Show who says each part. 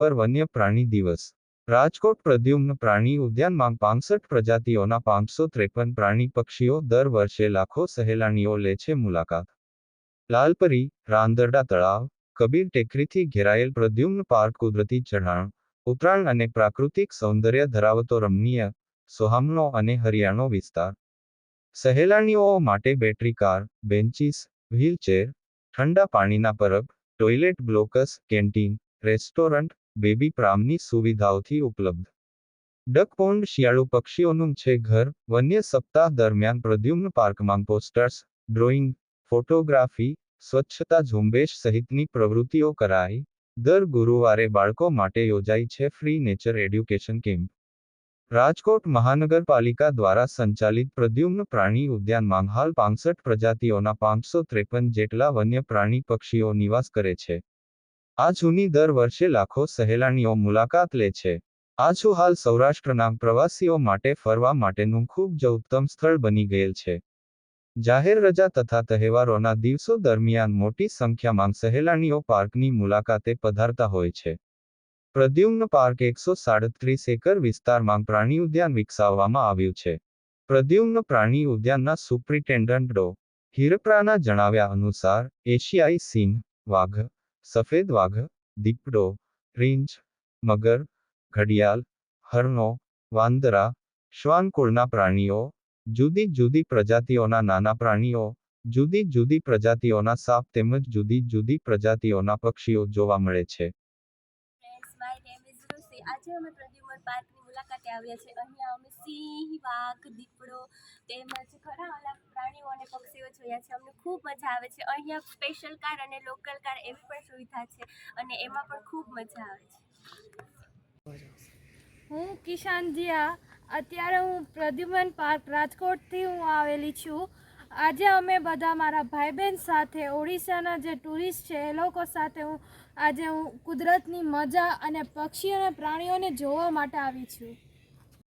Speaker 1: પર વન્ય પ્રાણી દિવસ. રાજકોટ પ્રદ્યુમ્ન પ્રાણી ઉદ્યાનમાં પાંસઠ પ્રજાતિઓના પાંચસો ત્રેપન પ્રાણી પક્ષીઓ દર વર્ષે લાખો સહેલાણીઓ લે છે મુલાકાત. લાલપરી, રાંદરડા તળાવ, કબીર ટેકરીથી ઘેરાયેલ પ્રદ્યુમ્ન પાર્ક કુદરતી ચઢાણ, ઉત્તરાયણ અને પ્રાકૃતિક સૌંદર્ય ધરાવતો રમણીય સોહામનો અને હરિયાણો વિસ્તાર. સહેલાણીઓ માટે બેટરી કાર, બેન્ચીસ, વ્હીલચેર, ઠંડા પાણીના પરબ, toilet blocks, canteen, restaurant baby પ્રામની સુવિધાઓથી ઉપલબ્ધ. ડક પોન્ડ શિયાળુ પક્ષીઓનું છે ઘર. વન્ય સપ્તાહ દરમિયાન પ્રદ્યુમ્ન પાર્કમાં પોસ્ટર્સ, ડ્રોઈંગ, ફોટોગ્રાફી, સ્વચ્છતા ઝુંબેશ સહિતની પ્રવૃત્તિઓ કરાઈ. દર ગુરુવારે બાળકો માટે યોજાઈ છે free nature education camp. Rajkot મહાનગરપાલિકા દ્વારા સંચાલિત પ્રદ્યુમ્ન પ્રાણી ઉદ્યાનમાં હાલ પાંસઠ પ્રજાતિઓના પાંચસો ત્રેપન જેટલા વન્ય પ્રાણી પક્ષીઓ નિવાસ કરે છે. આ જૂની દર વર્ષે લાખો સહેલાણીઓ મુલાકાત લે છે. આ છું હાલ સૌરાષ્ટ્રના પ્રવાસીઓ માટે ફરવા માટેનું ખૂબ જ ઉત્તમ સ્થળ બની ગયેલ છે. જાહેર રજા તથા તહેવારોના દિવસો દરમિયાન મોટી સંખ્યામાં સહેલાણીઓ પાર્કની મુલાકાતે પધારતા હોય છે. પ્રદ્યુમ્ન પાર્ક એકસો સાડત્રીસ એકર વિસ્તારમાં પ્રાણી ઉદ્યાન વિકસાવવામાં આવ્યું છે. પ્રદ્યુમ્ન પ્રાણી ઉદ્યાનના સુપ્રિન્ટેન્ડન્ટ ડો. હિરપ્રાના જણાવ્યા અનુસાર, એશિયાઈ સિંહ, વાઘ સફેદ વાઘ, દીપડો, રીંછ, મગર, ઘડિયાળ, હરણો, વાંદરા, શ્વાન કુળના પ્રાણીઓ, જુદી જુદી પ્રજાતિઓના નાના પ્રાણીઓ, જુદી જુદી પ્રજાતિઓના સાપ તેમજ જુદી જુદી પ્રજાતિઓના પક્ષીઓ જોવા મળે છે.
Speaker 2: આજે અમે પ્રદ્યુમન પાર્કની મુલાકાતે આવ્યા છે. અહીંયા અમે સિંહ, વાઘ, દીપડો તેમજ ઘણા અલગ પ્રાણીઓ અને પક્ષીઓ જોયા છે. અમને ખૂબ મજા આવે છે. અહીંયા સ્પેશિયલ કાર અને લોકલ કાર એવી પણ સુવિધા છે અને એમાં પણ ખૂબ મજા આવે છે.
Speaker 3: હું કિશાન જીયા. અત્યારે હું પ્રદ્યુમન પાર્ક રાજકોટથી હું આવેલી છું. આજે અમે બધા મારા ભાઈ બહેન સાથે, ઓડિશાના જે ટુરિસ્ટ છે, એ લોકો સાથે હું, આજે હું કુદરતની મજા અને પક્ષીઓ અને પ્રાણીઓને જોવા માટે આવી છું.